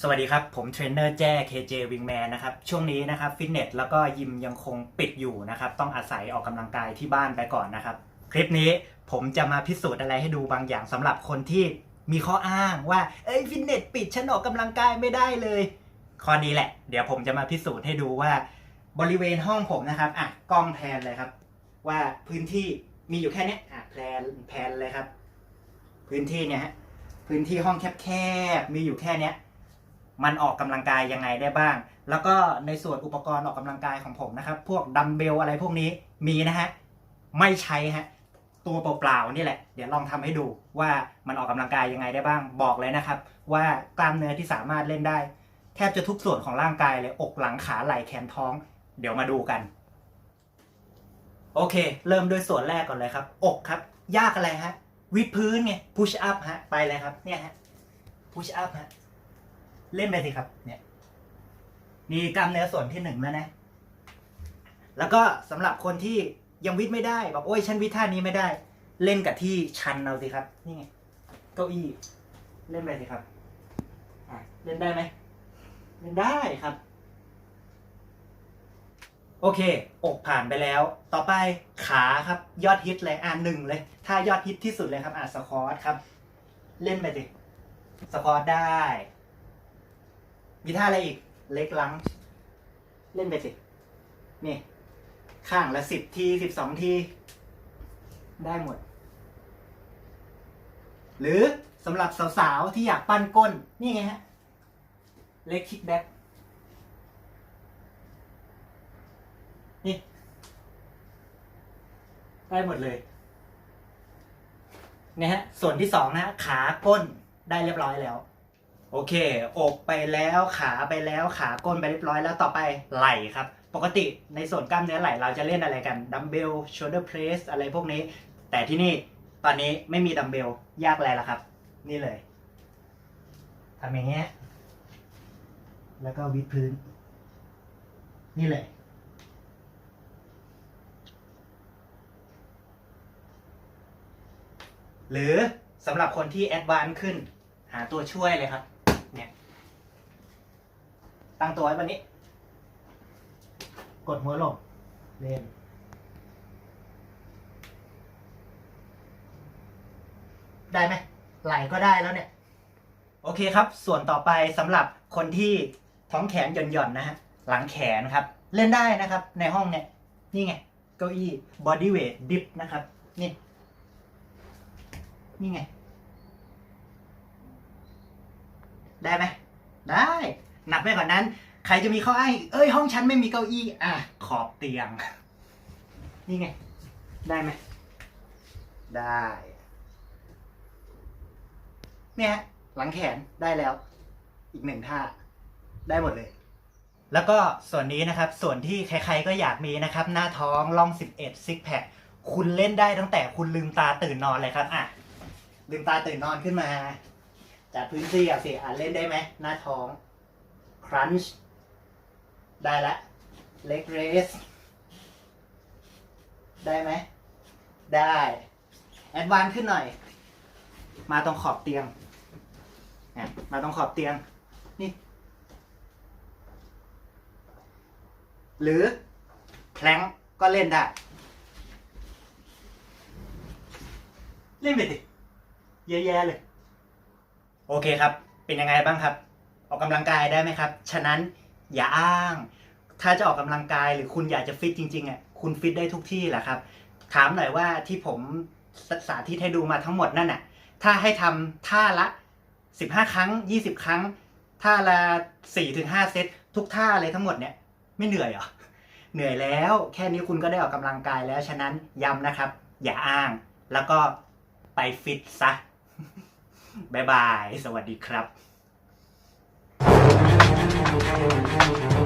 สวัสดีครับ ผมเทรนเนอร์แจ้ KJ Wingman นะครับ ช่วงนี้นะครับฟิตเนสแล้วก็ยิมยังคงปิดอยู่นะครับ ต้องอาศัยออกกำลังกายที่บ้านไปก่อนนะครับ คลิปนี้ผมจะมาพิสูจน์อะไรให้ดูบางอย่างสำหรับคนที่มีข้ออ้างว่า เอ้ยฟิตเนสปิดฉันออกกำลังกายไม่ได้เลย ข้อนี้แหละ เดี๋ยวผมจะมาพิสูจน์ให้ดูว่า บริเวณห้องผมนะครับอะกล้องแพนเลยครับ ว่าพื้นที่มีอยู่แค่นี้อะแพนแพนเลยครับ พื้นที่เนี่ยฮะพื้นที่ห้องแคบๆมีอยู่แค่เนี้ย มันออกกำลังกายยังไงได้บ้าง แล้วก็ในส่วนอุปกรณ์ออกกำลังกายของผมนะครับ พวกดัมเบลอะไรพวกนี้มีนะฮะ ไม่ใช้ฮะ ตัวเปล่าๆนี่แหละ เดี๋ยวลองทำให้ดูว่ามันออกกำลังกายยังไงได้บ้าง บอกเลยนะครับ ว่ากล้ามเนื้อที่สามารถเล่นได้ แทบจะทุกส่วนของร่างกายเลย อกหลังขาไหล่แขนท้อง เดี๋ยวมาดูกัน โอเค เริ่มด้วยส่วนแรกก่อนเลยครับ อกครับ ยากอะไรฮะ วิดพื้นไง พุชอัพฮะ ไปเลยครับ เนี่ยฮะ พุชอัพฮะ เล่นไปสิครับ เนี่ย มีกล้ามเนื้อส่วนที่หนึ่งแล้วนะ แล้วก็สำหรับคนที่ยังวิดไม่ได้บอกโอ้ยฉันวิดท่านี้ไม่ได้ เล่นกับที่ชันเอาสิครับ นี่ไงเก้าอี้เล่นไปสิครับอะเล่นได้ไหมเล่นได้ครับ โอเค อกผ่านไปแล้ว ต่อไปขาครับ ยอดฮิตเลยอ่าหนึ่งเลยถ้ายอดฮิตที่สุดเลยครับ อ่าสควอตครับ เล่นไปสิสควอตได้ มีท่าอะไรอีก เล็กลังเล่นไปสิ นี่ ข้างละสิบทีสิบสองที ได้หมด หรือสำหรับสาวๆ ที่อยากปั้นก้น นี่ไงฮะ เล็กคิกแบ็กนี่ ได้หมดเลยเนี่ยฮะ ส่วนที่สองนะขาก้นได้เรียบร้อยแล้ว โอเค อกไปแล้วขาไปแล้วขาก้นไปเรียบร้อยแล้วต่อไปไหล่ครับ ปกติในส่วนกล้ามเนื้อไหล่เราจะเล่นอะไรกันดัมเบล shoulder press อะไรพวกนี้ แต่ที่นี่ตอนนี้ไม่มีดัมเบลยากอะไรละครับ นี่เลยทำอย่างเงี้ยแล้วก็วิดพื้น นี่เลยหรือสำหรับคนที่แอดวานซ์ขึ้น หาตัวช่วยเลยครับ ตั้งตัวไว้แบบนี้ กดหัวลงเล่นได้ไหมไหลก็ได้แล้วเนี่ย โอเคครับ ส่วนต่อไปสำหรับคนที่ท้องแขนหย่อนๆนะฮะ หลังแขนครับ เล่นได้นะครับ ในห้องเนี่ย นี่ไง เก้าอี้ body weight dip นะครับ นี่ นี่ไง ได้ไหมได้ หนักไปกว่านั้น ใครจะมีข้ออ้างเอ้ยห้องฉันไม่มีเก้าอี้อะขอบเตียง นี่ไง ได้ไหมได้เนี่ยฮะหลังแขนได้แล้ว อีกหนึ่งท่า ได้หมดเลย แล้วก็ส่วนนี้นะครับ ส่วนที่ใครๆก็อยากมีนะครับ หน้าท้องล่อง 11ซิกแพคคุณเล่นได้ตั้งแต่คุณลืมตาตื่นนอนเลยครับอะลืมตาตื่นนอนขึ้นมาจัดพื้นที่เอาสิอะเล่นได้ไหมหน้าท้อง ครันช์ได้ละเล็กเรสได้ไหม ได้ แอดวานขึ้นหน่อย มาตรงขอบเตียงเนี่ยมาตรงขอบเตียง นี่ หรือแพลงก์ก็เล่นได้ เล่นไปสิเยอะแยะเลย โอเคครับ เป็นยังไงบ้างครับ ออกกำลังกายได้ไหมครับ ฉะนั้นอย่าอ้าง ถ้าจะออกกำลังกายหรือคุณอยากจะฟิตจริงๆอะคุณฟิตได้ทุกที่แหละครับ ถามหน่อยว่าที่ผมสาธิตให้ดูมาทั้งหมดนั่นน่ะถ้าให้ทำท่าละ 15 ครั้ง 20 ครั้ง ท่าละ4ถึง5เซตทุกท่าเลยทั้งหมดเนี่ยไม่เหนื่อยหรอเหนื่อยแล้วแค่นี้คุณก็ได้ออกกำลังกายแล้วฉะนั้นย้ำนะครับ อย่าอ้างแล้วก็ไปฟิตซะบายบาย สวัสดีครับ Thank you.